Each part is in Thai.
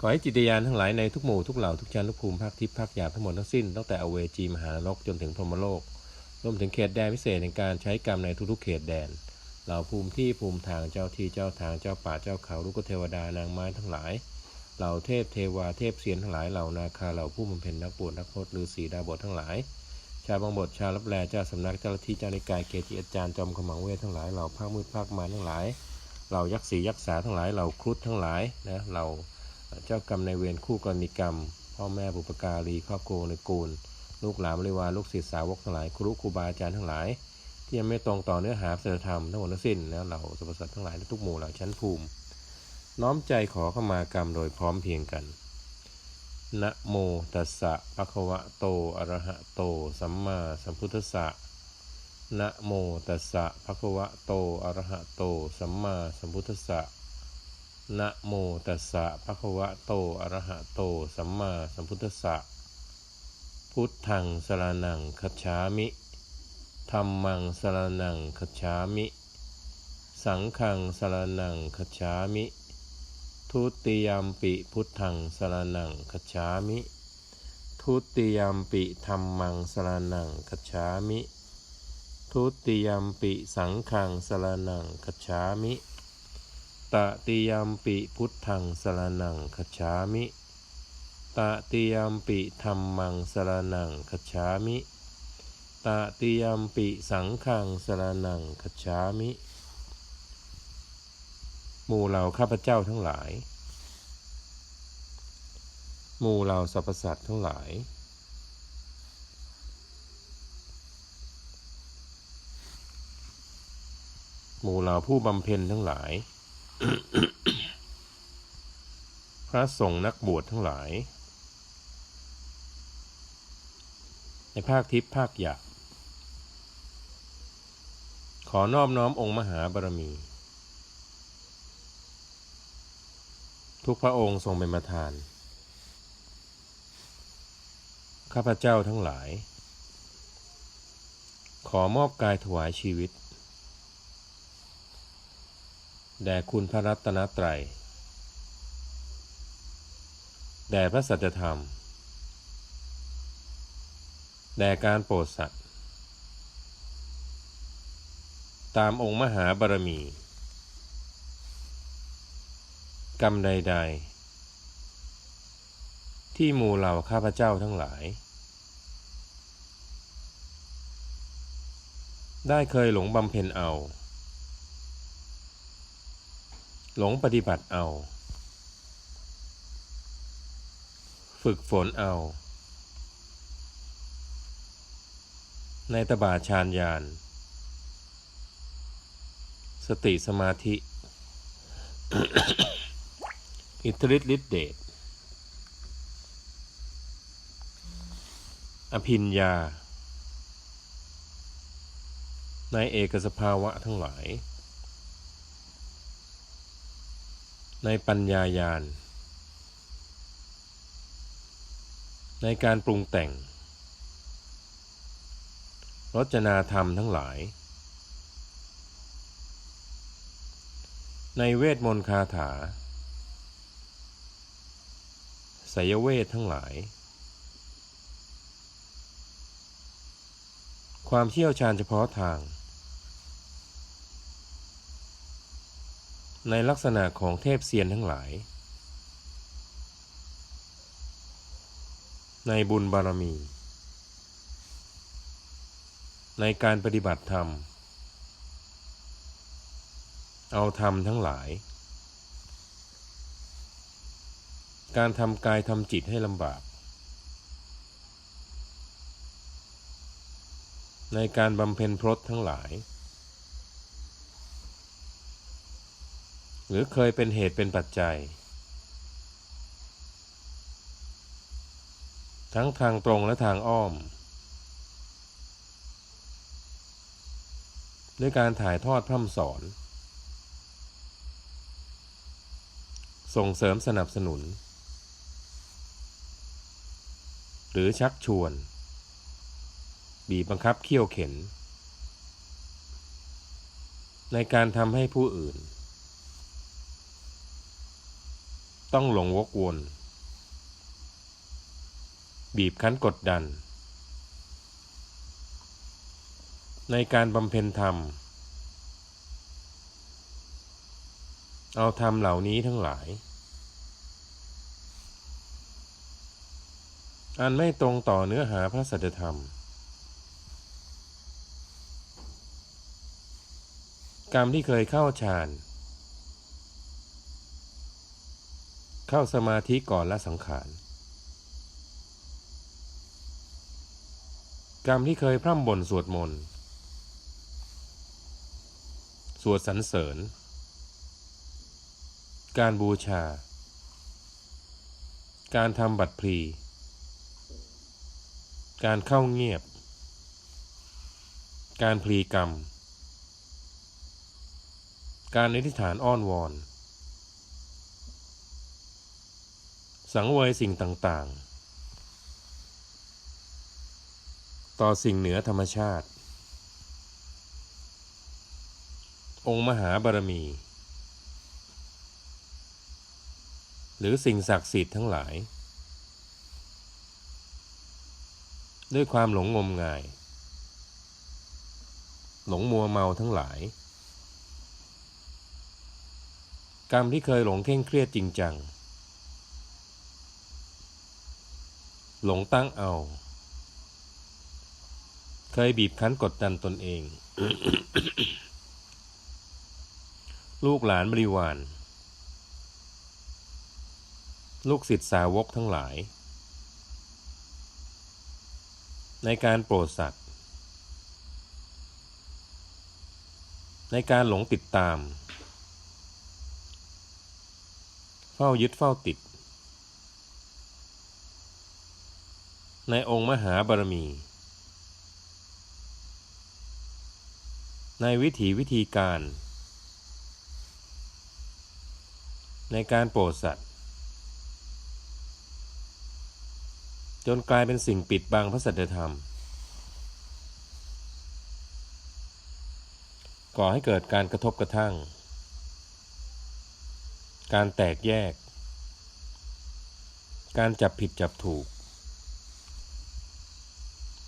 ขอให้จิตญาณทั้งหลายในทุกหมู่ทุกเหล่าทุกชั้นทุกภูมิภาคทิพย์ภาคหยาบทั้งหมดทั้งสิ้นตั้งแต่อเวจีมหานรกจนถึงพรหมโลกรวมถึงเขตแดนพิเศษในการใช้กรรมในทุกๆเขตแดนเหล่าภูมิที่ภูมิทางเจ้าที่เจ้าทางเจ้าป่าเจ้าเขาลูกเทวดานางไม้ทั้งหลายเหล่าเทพเทวาเทพเสียนทั้งหลายเหล่านาคาเหล่าผู้บำเพ็ญนักบวชนักพจน์ฤาษีดาบททั้งหลาย ชาวบางบทชาวรับแลเจ้าสำนักเจ้าทธิเจ้าในกายเกจิอาจารย์จอมขมังเวททั้งหลายเหล่าภาคมืดภาคมารทั้งหลายเหล่ายักษ์ศรียักษ์สาทั้งหลายเหล่าครุฑทั้งหลายนะเหล่า เจ้ากรรมในเวรคู่กรณีกรรม พ่อแม่บุปการีครอบครัวในกูล ลูกหลานบริวารลูกศิษย์สาวกทั้งหลายครูครูบาอาจารย์ทั้งหลาย ที่ยังไม่ตรงต่อเนื้อหาศีลธรรมทั้งหมดทั้งสิ้นนะเหล่าสรรพสัตว์ทั้งหลายในทุกหมู่เหล่าชั้นภูมิ น้อมใจขอเข้ามากรรมโดยพร้อมเพียงกันนะโมตัสสะภะคะวะโตอะระหะโต สัมมาสัมพุทธัสสะนะโมตัสสะภะคะวะโตอะระหะโต สัมมาสัมพุทธัสสะ นะโมตัสสะภะคะวะโต อะระหะโต สัมมาสัมพุทธัสสะ พุทธังสรนังคัจฉามิธัมมังสรนังคัจฉามิ สังฆังสรนังคัจฉามิ ทุติยมปิพุทธังสรนังคัจฉามิ ทุติยมปิธรรมังสรนังคัจฉามิ ทุติยมปิสังฆังสรนังคัจฉามิ ตติยมปิพุทธังสรนังคัจฉามิตติยมปิธรรมังสรนังคัจฉามิตติยมปิสังฆังสรนังคัจฉามิ หมู่เหล่าข้าพเจ้าทั้งหลาย หมู่เหล่าสรรพสัตว์ทั้งหลายหมู่เหล่าผู้บำเพ็ญทั้งหลาย พระสงฆ์นักบวชทั้งหลาย ในภาคทิพย์ภาคหยาบขอนอบน้อมองค์มหาบารมี ทุกพระองค์ทรงเป็นประธาน ข้าพเจ้าทั้งหลาย ขอมอบกายถวายชีวิต แด่คุณพระรัตนตรัย แด่พระสัจธรรม แด่การโปรดสัตว์ ตามองค์มหาบารมี กรรมใด ๆ ที่มูเหล่าข้าพเจ้าทั้งหลาย ได้เคยหลงบำเพ็ญเอา หลงปฏิบัติเอา ฝึกฝนเอา ในตบาชานยานสติสมาธิ อิทธิฤทธิฤทธิเดชอภิญญาในเอกสภาวะทั้งหลาย ในปัญญายาณ ในการปรุงแต่งรจนาธรรมทั้งหลาย ในเวทมนต์คาถาไสยเวททั้งหลาย ความเชี่ยวชาญเฉพาะทาง ในลักษณะของเทพเซียนทั้งหลาย ในบุญบารมี ในการปฏิบัติธรรม เอาธรรมทั้งหลาย การทำกายทำจิตให้ลำบาก ในการบำเพ็ญพรตทั้งหลาย หรือเคยเป็นเหตุเป็นปัจจัย ทั้งทางตรงและทางอ้อม ด้วยการถ่ายทอดพร่ำสอน ส่งเสริมสนับสนุน หรือชักชวน บีบบังคับเขี่ยวเข็น ในการทำให้ผู้อื่น ต้องหลงวกวน บีบคั้นกดดัน ในการบำเพ็ญธรรม เอาธรรมเหล่านี้ทั้งหลาย อันไม่ตรงต่อเนื้อหาพระสัจธรรม กรรมที่เคยเข้าฌาน เข้าสมาธิก่อนละสังขาร กรรมที่เคยพร่ำบ่นสวดมนต์ สวดสรรเสริญ การบูชา การทำบัตรพลี การเข้าเงียบ การพลีกรรม การอธิษฐานอ้อนวอน สังเวยสิ่งต่างๆ ต่อสิ่งเหนือธรรมชาติ องค์มหาบารมี หรือสิ่งศักดิ์สิทธิ์ทั้งหลาย ด้วยความหลงงมงาย หลงมัวเมาทั้งหลายกรรมที่เคยหลงเคร่งเครียดจริงจัง หลงตั้งเอา เคยบีบคั้นกดดันตนเอง ลูกหลานบริวาร ลูกศิษย์สาวกทั้งหลาย ในการโปรดสัตว์ ในการหลงติดตาม เฝ้ายึดเฝ้าติด ในองค์มหาบารมี ในวิถีวิธีการ ในการโปรดสัตว์ จนกลายเป็นสิ่งปิดบังพระสัจธรรม ก่อให้เกิดการกระทบกระทั่ง การแตกแยก การจับผิดจับถูก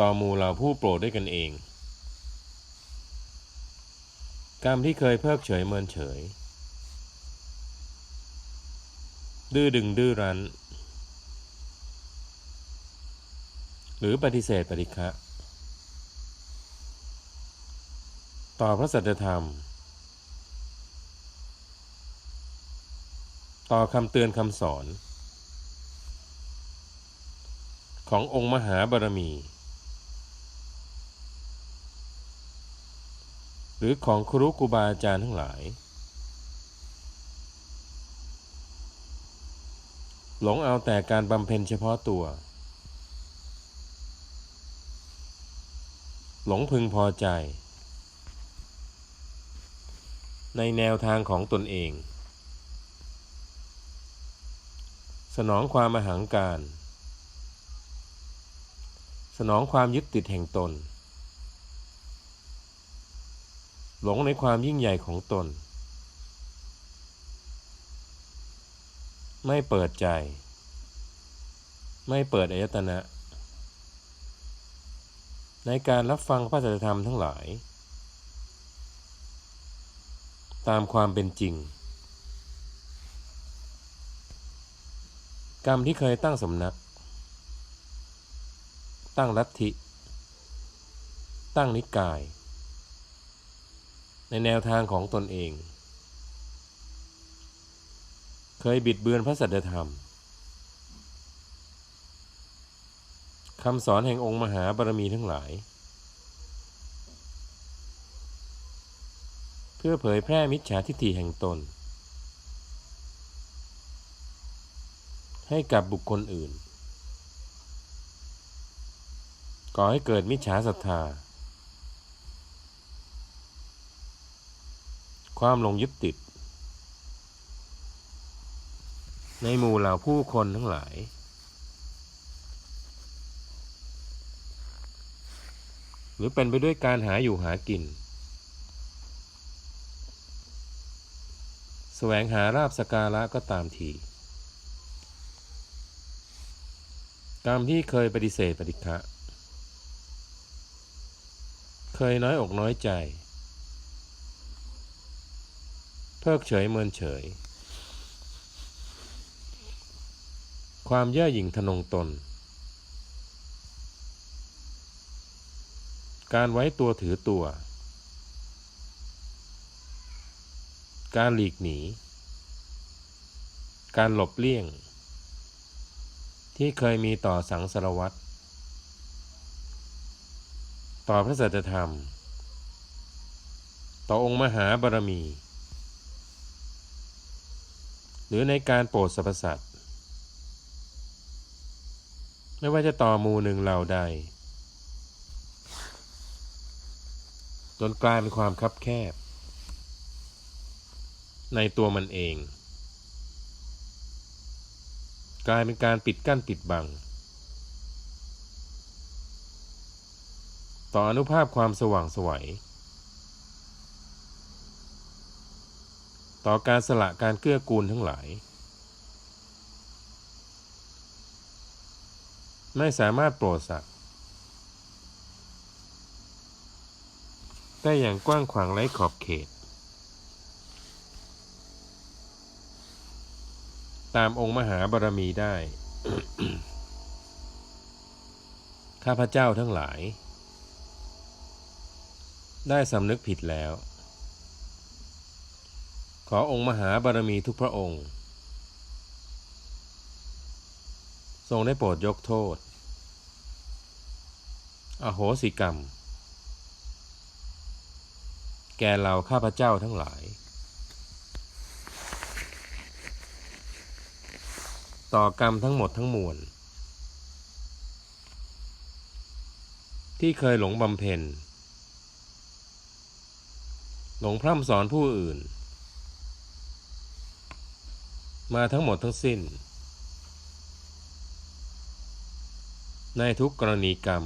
ต่อหมู่เหล่าผู้โปรดด้วยกันเอง กรรมที่เคยเพิกเฉยเมินเฉย ดื้อดึงดื้อรั้น หรือปฏิเสธปฏิฆะต่อพระสัจธรรม ต่อคำเตือนคำสอนขององค์มหาบารมี หรือของครูครูบาอาจารย์ทั้งหลาย หลงเอาแต่การบำเพ็ญเฉพาะตัว หลงพึงพอใจ ในแนวทางของตนเอง สนองความอหังการ สนองความยึดติดแห่งตน หลงในความยิ่งใหญ่ของตน ไม่เปิดใจ ไม่เปิดอายตนะ ในการรับฟังพระสัจธรรมทั้งหลาย ตามความเป็นจริง กรรมที่เคยตั้งสำนัก ตั้งลัทธิ ตั้งนิกาย ในแนวทางของตนเอง เคยบิดเบือนพระสัจธรรมคำสอนแห่งองค์มหาบารมีทั้งหลาย เพื่อเผยแพร่มิจฉาทิฏฐิแห่งตน ให้กับบุคคลอื่น ก่อให้เกิดมิจฉาศรัทธา ความหลงยึดติด ในหมู่เหล่าผู้คนทั้งหลาย หรือเป็นไปด้วยการหาอยู่หากิน แสวงหาราบสการะก็ตามทีกรรมที่เคยปฏิเสธปฏิฆะเคยน้อยอกน้อยใจ เพิกเฉยเมินเฉย ความเย่อหยิ่งทะนงตน การไว้ตัวถือตัว การหลีกหนี การหลบเลี่ยง ที่เคยมีต่อสังสารวัตรต่อพระสัจธรรม ต่อองค์มหาบารมี หรือในการโปรดสรรพสัตว์ไม่ว่าจะต่อมูหนึ่งเหล่าใดจนกลายเป็นความคับแคบ ในตัวมันเอง กลายเป็นการปิดกั้นปิดบัง ต่ออนุภาพความสว่างสวัย ต่อการสละการเกื้อกูลทั้งหลาย ไม่สามารถโปรดสัตว์ได้อย่างกว้างขวางไร้ขอบเขต ตามองค์มหาบารมีได้ ข้าพเจ้าทั้งหลาย ได้สำนึกผิดแล้ว ขอองค์มหาบารมีทุกพระองค์ ทรงได้โปรดยกโทษ อโหสิกรรม แก่เราข้าพเจ้าทั้งหลาย ต่อกรรมทั้งหมดทั้งมวล ที่เคยหลงบำเพ็ญหลงพร่ำสอนผู้อื่น มาทั้งหมดทั้งสิ้น ในทุกกรณีกรรม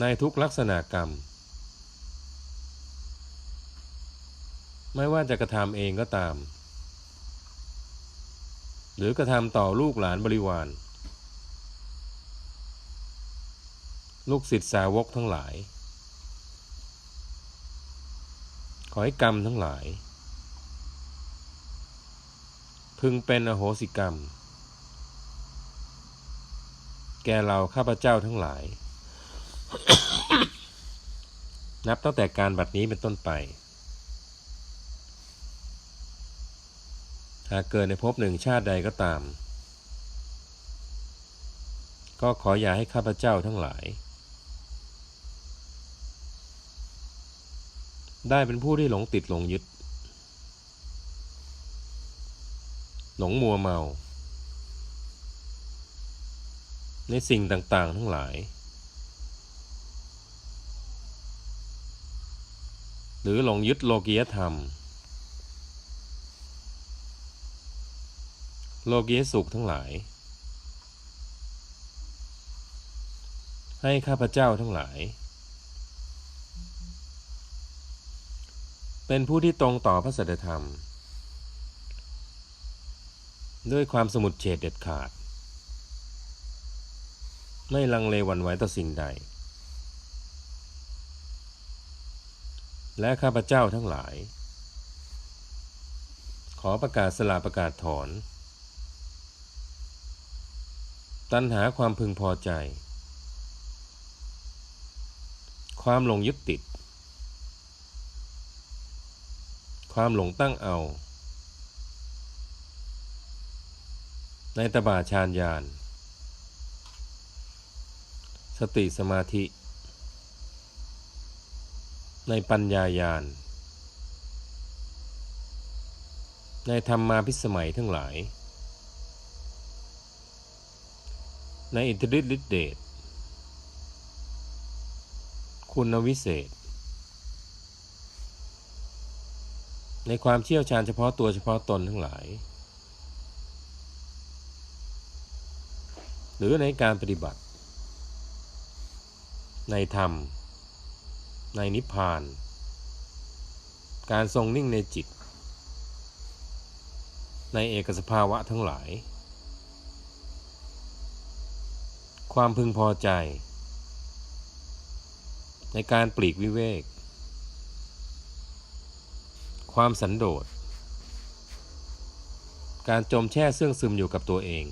ในทุกลักษณะกรรม ไม่ว่าจะกระทำเองก็ตาม หรือกระทำต่อลูกหลานบริวาร ลูกศิษย์สาวกทั้งหลาย ขอให้กรรมทั้งหลาย พึงเป็นอโหสิกรรม แก่เราข้าพเจ้าทั้งหลาย นับตั้งแต่การบัดนี้เป็นต้นไป หากเกิดในภพหนึ่งชาติใดก็ตาม ก็ขออย่าให้ข้าพเจ้าทั้งหลาย ได้เป็นผู้ที่หลงติดหลงยึด หลงมัวเมา ในสิ่งต่างๆ ทั้งหลาย หรือหลงยึดโลกียธรรม โลกียสุขทั้งหลาย ให้ข้าพเจ้าทั้งหลาย เป็นผู้ที่ตรงต่อพระสัจธรรม ด้วยความสมุดเฉดเด็ดขาด ไม่ลังเลหวันไหวต่อสิ่งใด และข้าพเจ้าทั้งหลาย ขอประกาศสลาประกาศถอน ตัณหาความพึงพอใจ ความหลงยึดติด ความหลงตั้งเอา ในตบาชานยานสติสมาธิ ในปัญญายานในธรรมาพิสมัยทั้งหลาย ในอิทธิฤทธิฤทธิเดช คุณวิเศษ ในความเชี่ยวชาญเฉพาะตัวเฉพาะตนทั้งหลาย หรือในการปฏิบัติ ในธรรม ในนิพพาน การทรงนิ่งในจิต ในเอกสภาวะทั้งหลาย ความพึงพอใจ ในการปลีกวิเวก ความสันโดษการจมแช่เสื่องซึมอยู่กับตัวเอง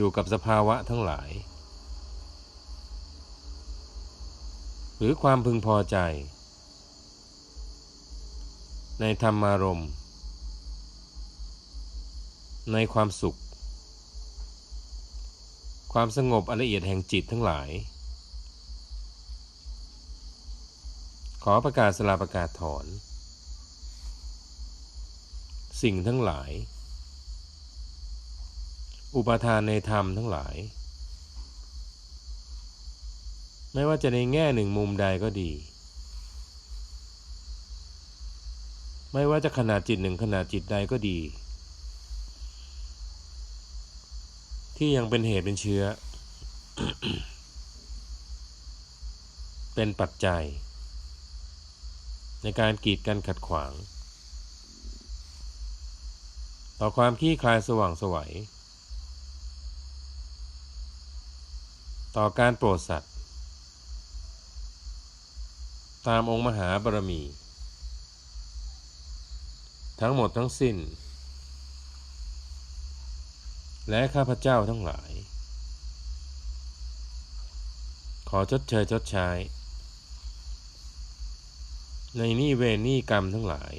อยู่กับสภาวะทั้งหลาย หรือความพึงพอใจ ในธรรมารมณ์ในความสุข ความสงบอันละเอียดแห่งจิตทั้งหลาย ขอประกาศสลาประกาศถอน สิ่งทั้งหลาย อุปทานในธรรมทั้งหลาย ไม่ว่าจะในแง่หนึ่งมุมใดก็ดี ไม่ว่าจะขนาดจิตหนึ่งขนาดจิตใดก็ดี ที่ยังเป็นเหตุเป็นเชื้อ เป็นปัจจัย ในการกีดกันขัดขวาง ต่อความขี้คลายสว่างสวัย ต่อการโปรดสัตว์ ตามองค์มหาบารมี ทั้งหมดทั้งสิ้น และข้าพเจ้าทั้งหลาย ขอชดเชยชดใช้ในนี่เวรนี่กรรมทั้งหลาย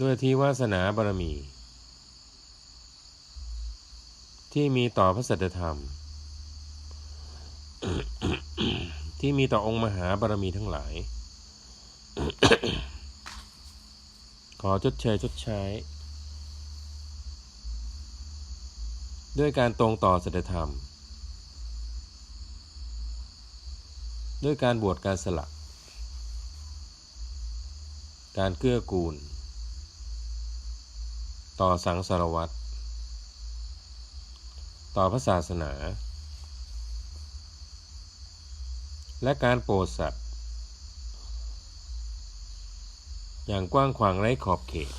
ด้วยที่วาสนาบารมี ที่มีต่อพระสัจธรรม ที่มีต่อองค์มหาบารมีทั้งหลาย ขอชดเชยชดใช้ ด้วยการตรงต่อสัจธรรม ด้วยการบวชการสละการเกื้อกูล ต่อสังสารวัตร ต่อพระศาสนา และการโปรดสัตว์อย่างกว้างขวางไร้ขอบเขต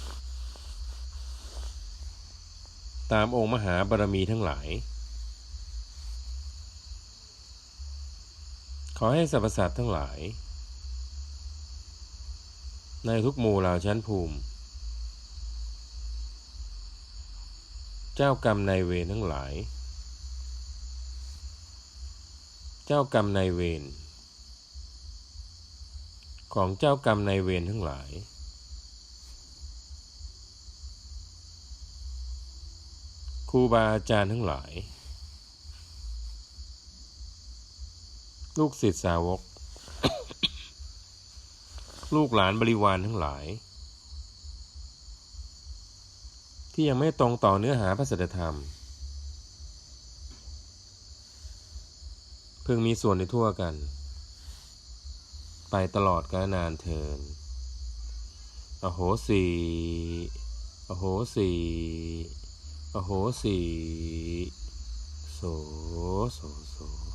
ตามองค์มหาบารมีทั้งหลาย ขอให้สรรพสัตว์ทั้งหลาย ในทุกหมู่เหล่าชั้นภูมิ เจ้ากรรมนายเวรทั้งหลาย เจ้ากรรมนายเวรของเจ้ากรรมนายเวรทั้งหลาย ครูบาอาจารย์ทั้งหลาย ลูกศิษย์สาวก ลูกหลานบริวารทั้งหลาย ที่ยังไม่ตรงต่อเนื้อหาพระสัจธรรม เพิ่งมีส่วนในทั่วกัน ไปตลอดกาลนานเทินอโหสีอโหสีอโหสีโสโสโส